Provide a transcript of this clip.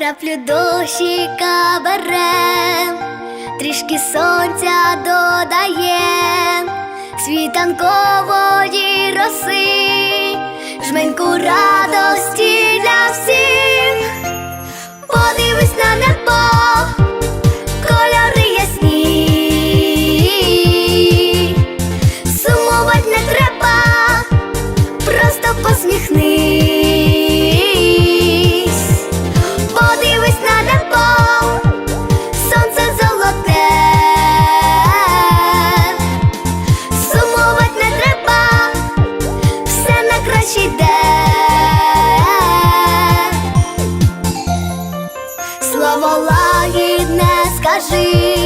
краплю дощика берем, трішки сонця додає світанкової роси, жменьку ра. кращий день Слово лагідне скажи.